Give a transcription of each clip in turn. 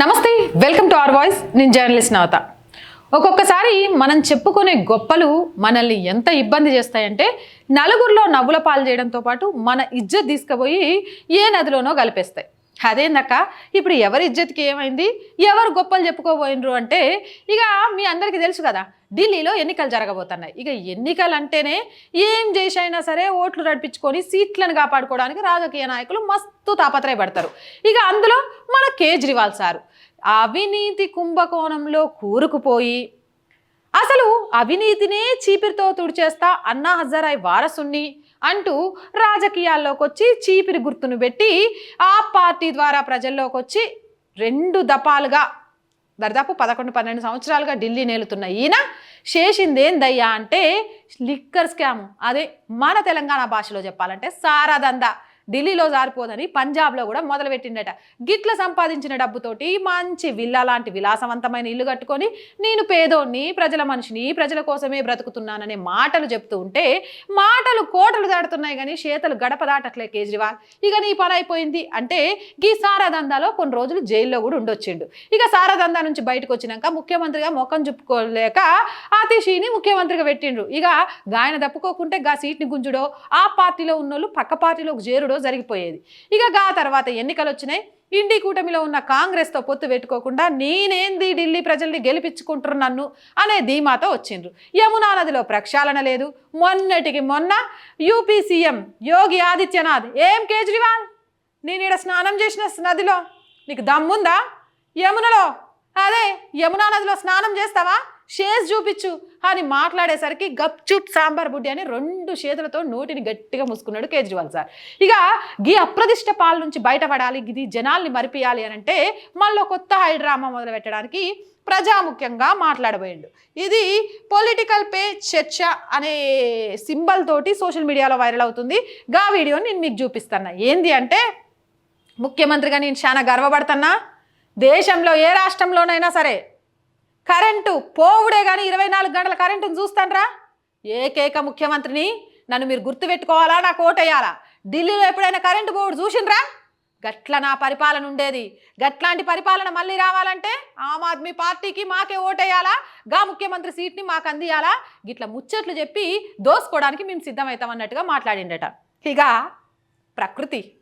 నమస్తే welcome to our voice. నేను journalist నవత. ఒక్కొక్కసారి మనం చెప్పుకునే గొప్పలు మనల్ని ఎంత ఇబ్బంది చేస్తాయంటే నలుగురిలో నవ్వుల పాలు చేయడంతో పాటు మన ఇజ్జత్ తీసుకుపోయి ఏ నదిలోనో కలిపేస్తాయి. అదేందక్క? ఇప్పుడు ఎవరి ఇజ్జత్కి ఏమైంది? ఎవరు గొప్పలు చెప్పుకోబోయినరు అంటే ఇక మీ అందరికీ తెలుసు కదా ఢిల్లీలో ఎన్నికలు జరగబోతున్నాయి. ఇక ఎన్నికలు అంటేనే ఏం చేసైనా సరే ఓట్లు నడిపించుకొని సీట్లను కాపాడుకోవడానికి రాజకీయ నాయకులు మస్తు తాపత్రయపడతారు. ఇక అందులో మన కేజ్రీవాల్ సారు అవినీతి కుంభకోణంలో కూరుకుపోయి అసలు అవినీతినే చీపిరితో తుడిచేస్తా అన్నా హజారాయ్ వారసుని అంటూ రాజకీయాల్లోకి వచ్చి చీపిరి గుర్తును పెట్టి ఆ పార్టీ ద్వారా ప్రజల్లోకి వచ్చి రెండు దపాలుగా దరిదాపు పదకొండు పన్నెండు సంవత్సరాలుగా ఢిల్లీ నేలుతున్న ఈయన చేసిందేందయ్యా అంటే లిక్కర్ స్కామ్. అదే మన తెలంగాణ భాషలో చెప్పాలంటే సారాదందా. ఢిల్లీలో జారిపోదని పంజాబ్లో కూడా మొదలుపెట్టిండట గిట్ల సంపాదించిన డబ్బుతోటి మంచి విల్లా లాంటి విలాసవంతమైన ఇల్లు కట్టుకొని నేను పేదోన్ని ప్రజల మనిషిని ప్రజల కోసమే బ్రతుకుతున్నాననే మాటలు చెప్తూ ఉంటే మాటలు కోటలు దాటుతున్నాయి కానీ చేతలు గడప దాటట్లే కేజ్రీవాల్. ఇక నీ పని అయిపోయింది అంటే గీ సారాదందాలో కొన్ని రోజులు జైల్లో కూడా ఉండొచ్చిండు. ఇక సారాదందా నుంచి బయటకు వచ్చినాక ముఖ్యమంత్రిగా ముఖం చెప్పుకోలేక ఆతిషిని ముఖ్యమంత్రిగా పెట్టిండ్రు. ఇక గాయన తప్పుకోకుంటే గా సీట్ని గుంజుడో ఆ పార్టీలో ఉన్నోళ్ళు పక్క పార్టీలోకి చేరుడో జరిగిపోయేది. ఇక గా తర్వాత ఎన్నికలు వచ్చినాయి ఇండి కూటమిలో ఉన్న కాంగ్రెస్తో పొత్తు పెట్టుకోకుండా నేనేంది ఢిల్లీ ప్రజల్ని గెలిపించుకుంటారు నన్ను అనే ధీమాతో వచ్చిండ్రు. యమునా నదిలో ప్రక్షాళన లేదు. మొన్నటికి మొన్న యూపీ సీఎం యోగి ఆదిత్యనాథ్ ఏం కేజ్రీవాల్? నేను ఇక్కడ స్నానం చేసిన నదిలో. నీకు దమ్ముందా? యమునలో. అదే యమునా నదిలో స్నానం చేస్తావా? షేజ్ చూపించు అని మాట్లాడేసరికి గప్చుప్ సాంబార్ బుడ్డి అని రెండు చేతులతో నోటిని గట్టిగా మూసుకున్నాడు కేజ్రీవాల్ సార్. ఇక గీ అప్రదిష్ట పాల నుంచి బయటపడాలి ఇది జనాల్ని మరిపియాలి అని అంటే మళ్ళీ కొత్త హైడ్రామా మొదలు పెట్టడానికి ప్రజాముఖ్యంగా మాట్లాడబోయిండు. ఇది పొలిటికల్ పే చర్చ అనే సింబల్ తోటి సోషల్ మీడియాలో వైరల్ అవుతుంది. గా వీడియోని నేను మీకు చూపిస్తాను ఏంది అంటే ముఖ్యమంత్రిగా నేను చాలా గర్వపడుతున్నా. దేశంలో ఏ రాష్ట్రంలోనైనా సరే కరెంటు పోవుడే కానీ ఇరవై నాలుగు గంటల కరెంటును చూస్తానరా. ఏకైక ముఖ్యమంత్రిని నన్ను మీరు గుర్తుపెట్టుకోవాలా? నాకు ఓటేయాలా? ఢిల్లీలో ఎప్పుడైనా కరెంటు పోవుడు చూసిండ్రా? గట్ల నా పరిపాలన ఉండేది. గట్లాంటి పరిపాలన మళ్ళీ రావాలంటే ఆమ్ ఆద్మీ పార్టీకి మాకే ఓటేయాలా? గా ముఖ్యమంత్రి సీట్ని మాకు అందియాలా? గిట్ల ముచ్చట్లు చెప్పి దోసుకోవడానికి మేము సిద్ధమవుతాం అన్నట్టుగా మాట్లాడిండట. ఇక ప్రకృతి.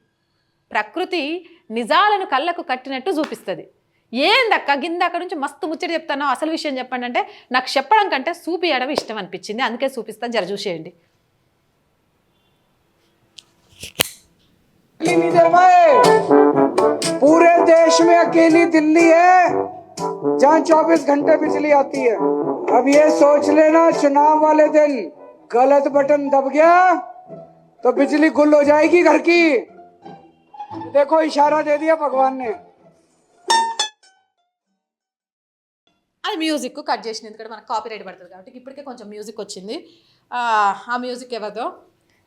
ప్రకృతి నిజాలను కళ్ళకు కట్టినట్టు చూపిస్తుంది. ఏందక్క గిందక్క నుంచి మస్తు ముచ్చట చెప్తాను అసలు విషయం చెప్పండి అంటే నాకు చెప్పడం కంటే చూపియడం ఇష్టం అనిపించింది అందుకే చూపిస్తాను జర చూసేయండి बिजली नहीं दे पाए पूरे देश में अकेली दिल्ली है जहाँ 24 घंटे बिजली आती है अब ये सोच लेना चुनाव वाले दिन गलत बटन दब गया तो बिजली गुल हो जाएगी घर की देखो इशारा दे दिया भगवान ने మ్యూజిక్ కట్ చేసిన ఎందుకంటే మనకు కాపీ రైట్ పడుతుంది కాబట్టి ఇప్పటికే కొంచెం మ్యూజిక్ వచ్చింది. ఆ, మ్యూజిక్ ఎవరిదో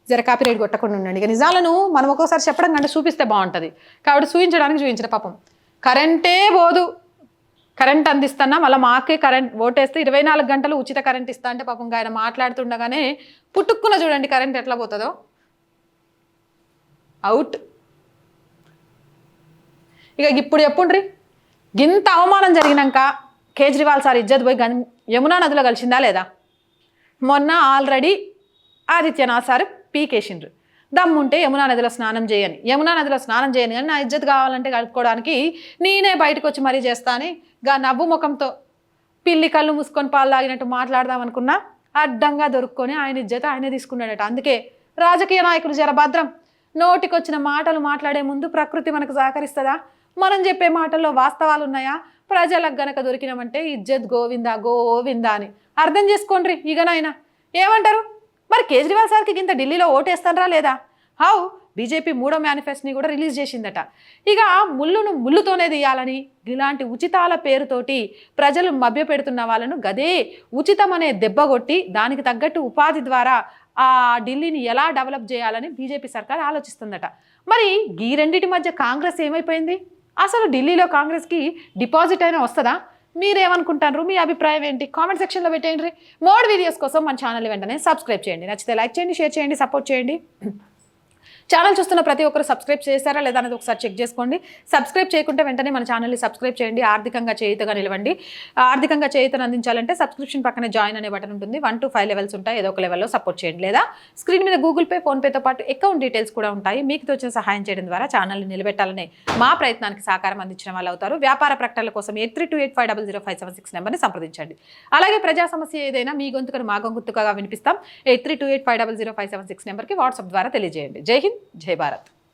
జర కాపీ రైట్ కొట్టకుండా ఉండండి. ఇక నిజాలను మనం ఒక్కోసారి చెప్పడం కంటే చూపిస్తే బాగుంటుంది. కాబట్టి చూపించడానికి చూపించిన పాపం. కరెంటే పోదు. కరెంట్ అందిస్తున్నా మళ్ళీ మాకే కరెంట్ ఓటేస్తే ఇరవై నాలుగు గంటలు ఉచిత కరెంట్ ఇస్తా అంటే పాపం ఇంకా ఆయన మాట్లాడుతుండగానే పుట్టుక్కున చూడండి కరెంట్ ఎట్లా పోతుందో. అవుట్ ఇక ఇప్పుడు చెప్పుండ్రి. గింత అవమానం జరిగినాక కేజ్రీవాల్ సార్ ఇజ్జత్ పోయి గం యమునా నదిలో కలిసిందా లేదా? మొన్న ఆల్రెడీ ఆదిత్యనాథ్ సార్ పీకేసిండ్రు. దమ్ముంటే యమునా నదిలో స్నానం చేయని. యమునా నదిలో స్నానం చేయని కానీ నా ఇజ్జత్ కావాలంటే కలుపుకోవడానికి నేనే బయటకు వచ్చి మరీ చేస్తాను. గా నవ్వు ముఖంతో పిల్లి కళ్ళు మూసుకొని పాలు తాగినట్టు మాట్లాడదాం అనుకున్నా అడ్డంగా దొరుక్కొని ఆయన ఇజ్జత ఆయనే తీసుకున్నాడట. అందుకే రాజకీయ నాయకులు జర భద్రం. నోటికొచ్చిన మాటలు మాట్లాడే ముందు ప్రకృతి మనకు సహకరిస్తుందా? మనం చెప్పే మాటల్లో వాస్తవాలు ఉన్నాయా ప్రజలకు గనక దొరికినామంటే ఇజ్జత్ గోవిందా గోవిందా అని. అర్థం చేసుకోండి నాయన. ఏమంటారు? మరి కేజ్రీవాల్ సార్కి ఇంత ఢిల్లీలో ఓటేస్తానరా లేదా? హౌ బీజేపీ మూడో మేనిఫెస్టోని కూడా రిలీజ్ చేసిందట. ఇక ముళ్ళును ముళ్ళుతోనే తీయాలని ఇలాంటి ఉచితాల పేరుతోటి ప్రజలు మభ్యపెడుతున్న వాళ్ళను గదే ఉచితం అనే దెబ్బ కొట్టి దానికి తగ్గట్టు ఉపాధి ద్వారా ఆ ఢిల్లీని ఎలా డెవలప్ చేయాలని బీజేపీ సర్కార్ ఆలోచిస్తుందట. మరి ఈ రెండింటి మధ్య కాంగ్రెస్ ఏమైపోయింది? అసలు ఢిల్లీలో కాంగ్రెస్కి డిపాజిట్ అయినా వస్తుందా? మీరేమనుకుంటారు మీ అభిప్రాయం ఏంటి? కామెంట్ సెక్షన్లో పెట్టేయండి. మోడ్ వీడియోస్ కోసం మన ఛానల్ వెంటనే సబ్స్క్రైబ్ చేయండి. నచ్చితే లైక్ చేయండి షేర్ చేయండి సపోర్ట్ చేయండి. ఛానల్ చూస్తున్న ప్రతి ఒక్కరు సబ్స్క్రైబ్ చేశారా లేదా అనేది ఒకసారి చెక్ చేసుకోండి. సబ్స్క్రైబ్ చేయకుంటే వెంటనే మన ఛానల్ని సబ్స్క్రైబ్ చేయండి. ఆర్థికంగా చేయుతగా నిలవండి. ఆర్థికంగా చేయుతను అందించాలంటే సబ్స్క్రిప్షన్ పక్కనే జాయిన్ అనే బటన్ ఉంటుంది. వన్ టు ఫైవ్ లెవెల్స్ ఉంటాయి. ఏదో ఒక లెవెల్లో సపోర్ట్ చేయండి. లేదా స్క్రీన్ మీద గూగుల్ పే ఫోన్పేతో పాటు అకౌంట్ డీటెయిల్స్ కూడా ఉంటాయి. మీకు తోచిన సహాయం చేయడం ద్వారా ఛానల్ని నిలబెట్టాలనే మా ప్రయత్నానికి సహకారం అందించిన వాళ్ళు అవుతారు. వ్యాపార ప్రకటనల కోసం eight three two eight five double zero five seven six నెంబర్ని సంప్రదించండి. అలాగే ప్రజా సమస్య ఏదైనా మీ గొంతుకను మా గొంతుకగా వినిపిస్తాం. Eight three two eight five double zero five seven six నెంబర్కి వాట్సాప్ ద్వారా తెలియజేయండి. జై హింద్. జై భారత్